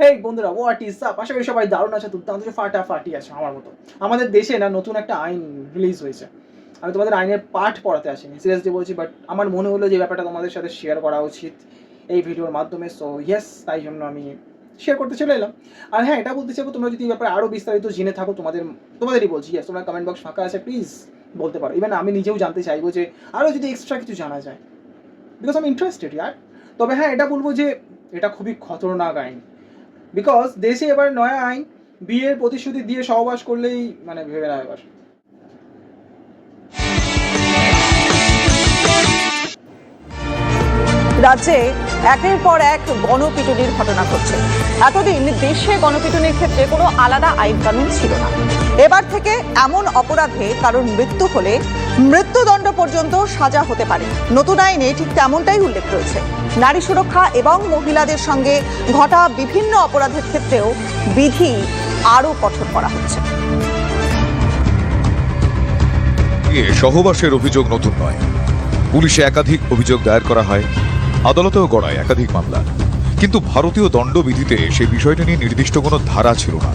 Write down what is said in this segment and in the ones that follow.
হেই বন্ধুরা what is up আশা করি সবাই দারুণ আছে দুর্দান্ত ফাটা ফাটি আছে, আমার মতো। আমাদের দেশে না, নতুন একটা আইন রিলিজ হয়েছে। আমি তোমাদের আইনের পাঠ পড়াতে আসিনি সিরিয়াসলি বলছি বাট আমার মনে হলো যে ব্যাপারটা তোমাদের সাথে শেয়ার করা উচিত এই ভিডিওর মাধ্যমে। সো ইয়েস তাই জন্য আমি শেয়ার করতে চলে এলাম। আর হ্যাঁ এটা বলতে চাইব, তোমরা যদি এই ব্যাপারে আরও বিস্তারিত জেনে থাকো, তোমাদের, তোমাদেরই বলছি ইয়েস তোমরা কমেন্ট বক্স ফাঁকা আছে প্লিজ বলতে পারো। ইভেন আমি নিজেও জানতে চাইব যে আরও যদি এক্সট্রা কিছু জানা যায়। বিকজ আমি ইন্টারেস্টেড ইয়ার তবে হ্যাঁ এটা বলব যে এটা খুবই খতরনাক আইন। বিকজ দেশে এবার নয়া আইন, বিয়ের প্রতিশ্রুতি দিয়ে সহবাস করলেই মানে ভেবে না এবার। রাজ্যে একের পর এক গণপিটুনির ঘটনা ঘটছে। এতদিন দেশে গণপিটুনির ক্ষেত্রে কোনো আলাদা আইন কানুন ছিল না। এবার থেকে এমন অপরাধে কারণ মৃত্যু হলে মৃত্যুদণ্ড পর্যন্ত সাজা হতে পারে। নতুন আইনে ঠিক তেমনটাই উল্লেখ রয়েছে। নারী সুরক্ষা এবং মহিলাদের সঙ্গে ঘটা বিভিন্ন অপরাধের ক্ষেত্রেও বিধি আরও কঠোর করা হচ্ছে। সহবাসের অভিযোগ নতুন নয়। পুলিশে একাধিক অভিযোগ দায়ের করা হয়, আদালতেও গড়ায় একাধিক মামলা। কিন্তু ভারতীয় দণ্ডবিধিতে সেই বিষয়টি নিয়ে নির্দিষ্ট কোনো ধারা ছিল না।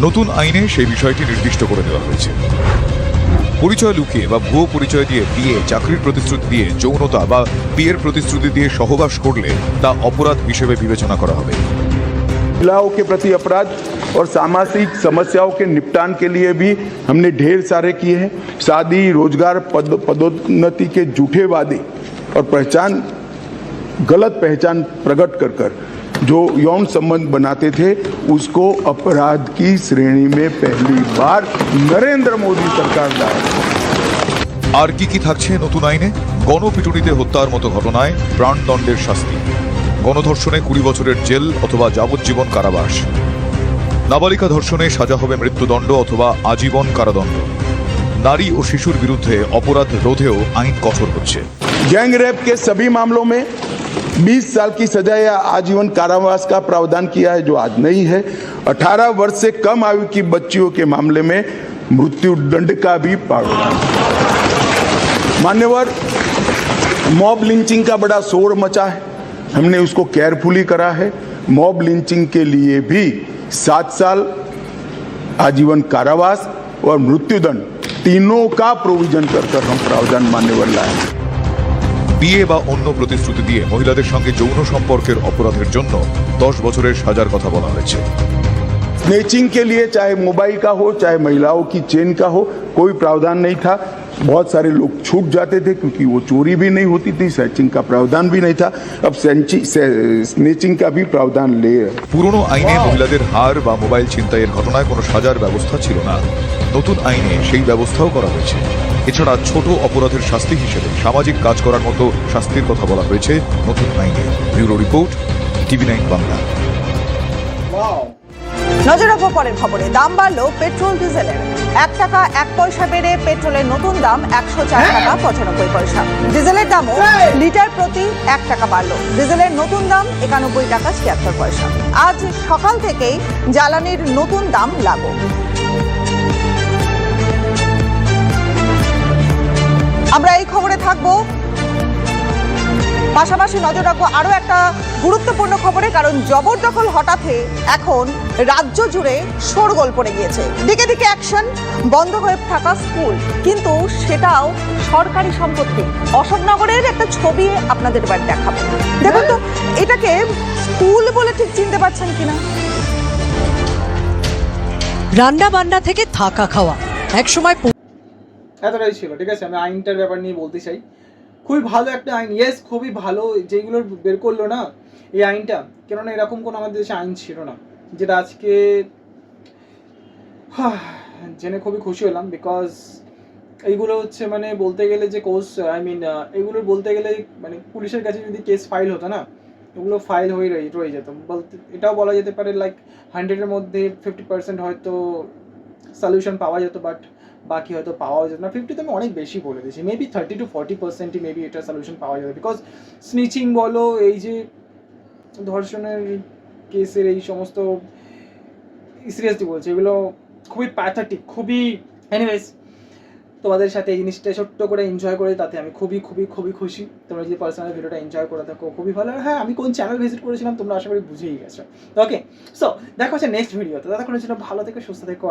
নতুন আইনে সেই বিষয়টি নির্দিষ্ট করে দেওয়া হয়েছে। পরিচয় লুকিয়ে বা ভুয়ো পরিচয় দিয়ে বিয়ে চাকরির প্রতিশ্রুতি দিয়ে যৌনতা বা বিয়ের প্রতিশ্রুতি দিয়ে সহবাস করলে তা অপরাধ হিসেবে বিবেচনা করা হবে महिलाओं के प्रति अपराध और सामाजिक समस्याओं के निपटान के लिए भी हमने ढेर सारे किए हैं शादी रोजगार पद पदोन्नति के झूठे वादे और पहचान गलत पहचान प्रकट कर कर जो यौन संबंध बनाते थे उसको अपराध की श्रेणी में पहली बार नरेंद्र मोदी सरकार लाए আর কি কি থাকছে নতুন আইনে গণপিটুনিতে হত্যার মতো ঘটনায় প্রাণদণ্ডের শাস্তি গণধর্ষণে কুড়ি বছরের জেল অথবা যাবজ্জীবন কারাবাস নাবালিকা ধর্ষণে সাজা হবে মৃত্যুদণ্ড অথবা আজীবন কারাদণ্ড নারী ও শিশুর বিরুদ্ধে অপরাধ রোধেও আইন কঠোর হচ্ছে गैंग रेप के सभी मामलों में 20 साल की सजा या आजीवन कारावास का प्रावधान किया है, जो आज नहीं है। 18 वर्ष से कम आयु की बच्चियों के मामले में मृत्यु दंड का भी प्रावधान मान्यवर, मॉब लिंचिंग का बड़ा शोर मचा है। हमने उसको केयरफुली करा है। मॉब लिंचिंग के लिए भी सात साल आजीवन कारावास और मृत्युदंड तीनों का प्रोविज़न कर कर हम प्रावधान मान्यवर लाए বিয়ে বা অন্য প্রতিশ্রুতি দিয়ে মহিলাদের সঙ্গে যৌন সম্পর্কের অপরাধের জন্য দশ বছরের সাজার কথা বলা হয়েছে स्नेचिंग के लिए चाहे मोबाइल का हो चाहे महिलाओं की चेन का हो कोई प्रावधान नहीं था बहुत सारे लोग छूट जाते थे क्योंकि वो चोरी भी नहीं होती थी स्नेचिंग का प्रावधान भी नहीं था अब सेंची- से- स्नेचिंग का भी प्रावधान ले পুরনো আইনে মহিলাদের হার বা মোবাইল ছিনতাইয়ের ঘটনায় কোনো সাজার ব্যবস্থা ছিল না নতুন আইনে সেই ব্যবস্থাও করা হয়েছে এছাড়া ছোট অপরাধের শাস্তি হিসেবে সামাজিক কাজ করার মতো শাস্তির কথা বলা হয়েছে নতুন আইনে। Bureau report TV nine Bangla. নজর রাখব পরের খবরে। দাম বাড়লো পেট্রোল ডিজেলের। এক টাকা এক পয়সা বেড়ে পেট্রোলের নতুন দাম একশো চার টাকা পঁচানব্বই পয়সা। ডিজেলের দামও লিটার প্রতি এক টাকা বাড়লো। ডিজেলের নতুন দাম একানব্বই টাকা ছিয়াত্তর পয়সা। আজ সকাল থেকেই জ্বালানির নতুন দাম লাগু। আমরা এই খবরে থাকব। পাশাপাশি নজর রাখব আরও একটা গুরুত্বপূর্ণ খবরে, কারণ জবরদখল হঠাৎ এখন রাজ্য জুড়ে শোরগোল পড়ে গিয়েছে। দিকে দিকে অ্যাকশন, বন্ধ হয়ে থাকা স্কুল, কিন্তু সেটাও সরকারি সম্পত্তি। অশোকনগরের একটা ছবি আপনাদের এবার দেখাবো। দেখুন তো, এটাকে স্কুল বলে ঠিক চিনতে পারছেন কিনা? রান্না বান্না থেকে থাকা খাওয়া। একসময় এতটাই ছিল, ঠিক আছে? আমি আইনটার ব্যাপার নিয়ে বলতে চাই। খুবই ভালো একটা আইন ইয়েস খুবই ভালো যেগুলো বের করল না এই আইনটা, কেননা এরকম কোনো আমাদের দেশে আইন ছিল না, যেটা আজকে জেনে খুবই খুশি হলাম বিকজ এইগুলো হচ্ছে মানে বলতে গেলে যে কোর্স আই মিন এগুলো বলতে গেলে মানে পুলিশের কাছে যদি কেস ফাইল হতো না ওগুলো ফাইল হয়ে রয়ে রয়ে যেত। বলতে, এটাও বলা যেতে পারে লাইক হান্ড্রেডের মধ্যে ফিফটি পার্সেন্ট হয়তো সলিউশন পাওয়া যেত বাট বাকি হয়তো পাওয়া যেত না। ফিফটি তো আমি অনেক বেশি বলে দিয়েছি। মেবি থার্টি টু ফর্টি পার্সেন্টই মেবি এটা সলিউশন পাওয়া যাবে। বিকজ স্নিচিং বলো, এই যে ধর্ষণের কেসের এই সমস্ত সিরিয়াসলি বলছে, এগুলো খুবই প্যাথাটিক খুবই এনিওয়েজ তোমাদের সাথে এই জিনিসটা ছোট্ট করে এনজয় করে, তাতে আমি খুবই খুবই খুবই খুশি। তোমরা যদি পার্সোনাল ভিডিওটা এনজয় করে থাকো, খুবই ভালো হ্যাঁ। আমি কোন চ্যানেল ভিজিট করেছিলাম, তোমরা আশা করি বুঝেই গেছো। ওকে সো দেখা হচ্ছে নেক্সট ভিডিওতে ততক্ষণের জন্য ভালো থেকে, সুস্থ থেকো